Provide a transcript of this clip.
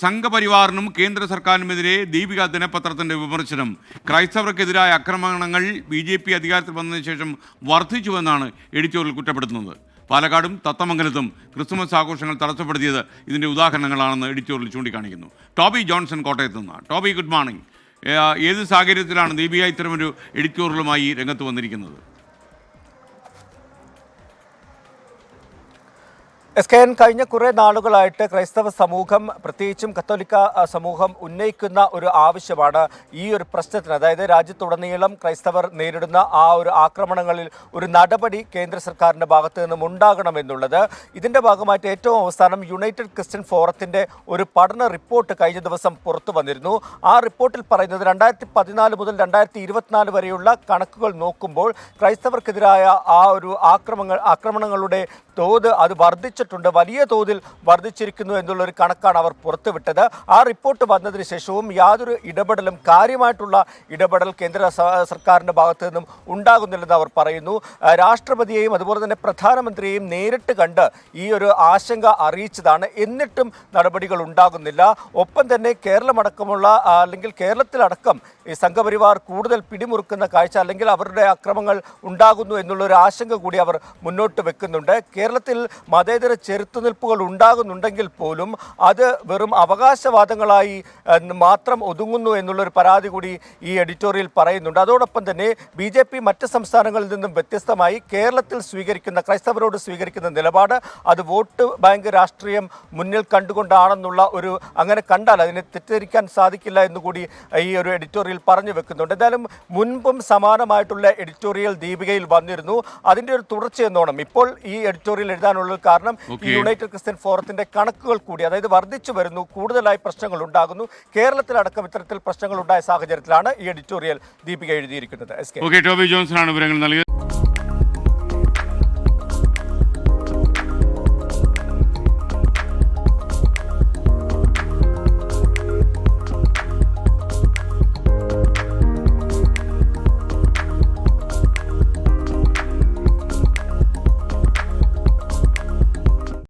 സംഘപരിവാറിനും കേന്ദ്ര സർക്കാരിനുമെതിരെ ദീപിക ദിനപത്രത്തിന്റെ വിമർശനം. ക്രൈസ്തവർക്കെതിരായ ആക്രമണങ്ങൾ ബി ജെ പി അധികാരത്തിൽ വന്നതിന് ശേഷം വർദ്ധിച്ചുവെന്നാണ് എഡിറ്റോറിയൽ കുറ്റപ്പെടുത്തുന്നത്. പാലക്കാടും തത്തമംഗലത്തും ക്രിസ്മസ് ആഘോഷങ്ങൾ തടസ്സപ്പെടുത്തിയത് ഇതിന്റെ ഉദാഹരണങ്ങളാണെന്ന് എഡിറ്റോറിയൽ ചൂണ്ടിക്കാണിക്കുന്നു. ടോബി ജോൺസൺ കോട്ടയത്ത് നിന്ന്. Toby good morning. ഏത് സാഹചര്യത്തിലാണ് ദീപിക ഇത്തരമൊരു എഡിറ്റോറിയലുമായി രംഗത്ത് വന്നിരിക്കുന്നത്? എസ് കെ എൻ കഴിഞ്ഞ കുറേ നാളുകളായിട്ട് ക്രൈസ്തവ സമൂഹം പ്രത്യേകിച്ചും കത്തോലിക്ക സമൂഹം ഉന്നയിക്കുന്ന ഒരു ആവശ്യമാണ് ഈ ഒരു പ്രശ്നത്തിന്. അതായത് രാജ്യത്തുടനീളം ക്രൈസ്തവർ നേരിടുന്ന ആ ഒരു ആക്രമണങ്ങളിൽ ഒരു നടപടി കേന്ദ്ര സർക്കാരിന്റെ ഭാഗത്തു നിന്നും ഉണ്ടാകണമെന്നുള്ളത് ഇതിന്റെ ഭാഗമായിട്ട് ഏറ്റവും അവസാനം യുണൈറ്റഡ് ക്രിസ്ത്യൻ ഫോറത്തിന്റെ ഒരു പഠന റിപ്പോർട്ട് കഴിഞ്ഞ ദിവസം പുറത്തു വന്നിരുന്നു. ആ റിപ്പോർട്ടിൽ പറയുന്നത് രണ്ടായിരത്തി പതിനാല് മുതൽ രണ്ടായിരത്തി ഇരുപത്തിനാല് വരെയുള്ള കണക്കുകൾ നോക്കുമ്പോൾ ക്രൈസ്തവർക്കെതിരായ ആ ഒരു ആക്രമങ്ങൾ ആക്രമണങ്ങളുടെ തോത് അത് വർദ്ധിച്ചിട്ടുണ്ട് വലിയ തോതിൽ വർദ്ധിച്ചിരിക്കുന്നു എന്നുള്ള ഒരു കണക്കാണ് അവർ പുറത്തുവിട്ടത്. ആ റിപ്പോർട്ട് വന്നതിന് ശേഷവും യാതൊരു ഇടപെടലും കാര്യമായിട്ടുള്ള ഇടപെടൽ കേന്ദ്ര സർക്കാരിന്റെ ഭാഗത്തു നിന്നും ഉണ്ടാകുന്നില്ലെന്ന് അവർ പറയുന്നു. രാഷ്ട്രപതിയെയും അതുപോലെ തന്നെ പ്രധാനമന്ത്രിയെയും നേരിട്ട് കണ്ട് ഈ ഒരു ആശങ്ക അറിയിച്ചതാണ്. എന്നിട്ടും നടപടികൾ ഉണ്ടാകുന്നില്ല. ഒപ്പം തന്നെ കേരളമടക്കമുള്ള അല്ലെങ്കിൽ കേരളത്തിലടക്കം ഈ സംഘപരിവാർ കൂടുതൽ പിടിമുറുക്കുന്ന കാഴ്ച അല്ലെങ്കിൽ അവരുടെ അക്രമങ്ങൾ ഉണ്ടാകുന്നു എന്നുള്ളൊരു ആശങ്ക കൂടി അവർ മുന്നോട്ട് വെക്കുന്നുണ്ട്. കേരളത്തിൽ മതേതര ചെറുത്തുനിൽപ്പുകൾ ഉണ്ടാകുന്നുണ്ടെങ്കിൽ പോലും അത് വെറും അവകാശവാദങ്ങളായി മാത്രം ഒതുങ്ങുന്നു എന്നുള്ളൊരു പരാതി കൂടി ഈ എഡിറ്റോറിയൽ പറയുന്നുണ്ട് അതോടൊപ്പം തന്നെ ബി ജെ പി മറ്റ് സംസ്ഥാനങ്ങളിൽ നിന്നും വ്യത്യസ്തമായി കേരളത്തിൽ സ്വീകരിക്കുന്ന ക്രൈസ്തവരോട് സ്വീകരിക്കുന്ന നിലപാട് അത് വോട്ട് ബാങ്ക് രാഷ്ട്രീയം മുന്നിൽ കണ്ടുകൊണ്ടാണെന്നുള്ള ഒരു അങ്ങനെ കണ്ടാൽ അതിനെ തെറ്റിദ്ധരിക്കാൻ സാധിക്കില്ല എന്നുകൂടി ഈ ഒരു എഡിറ്റോറിയൽ പറഞ്ഞു വെക്കുന്നുണ്ട് എന്തായാലും മുൻപും സമാനമായിട്ടുള്ള എഡിറ്റോറിയൽ ദീപികയിൽ വന്നിരുന്നു അതിന്റെ ഒരു തുടർച്ചയെന്നോണം ഇപ്പോൾ ഈ എഡിറ്റോറിയൽ എഴുതാനുള്ള കാരണം. യുണൈറ്റഡ് ക്രിസ്ത്യൻ ഫോറത്തിന്റെ കണക്കുകൾ കൂടി അതായത് വർദ്ധിച്ചു വരുന്നു കൂടുതലായി പ്രശ്നങ്ങൾ ഉണ്ടാകുന്നു. കേരളത്തിലടക്കം ഇത്തരത്തിൽ പ്രശ്നങ്ങൾ ഉണ്ടായ സാഹചര്യത്തിലാണ് ഈ എഡിറ്റോറിയൽ ദീപിക എഴുതിയിരിക്കുന്നത്. ടോബി ജോൺസൺ ആണ് വിവരങ്ങൾ നൽകിയത്.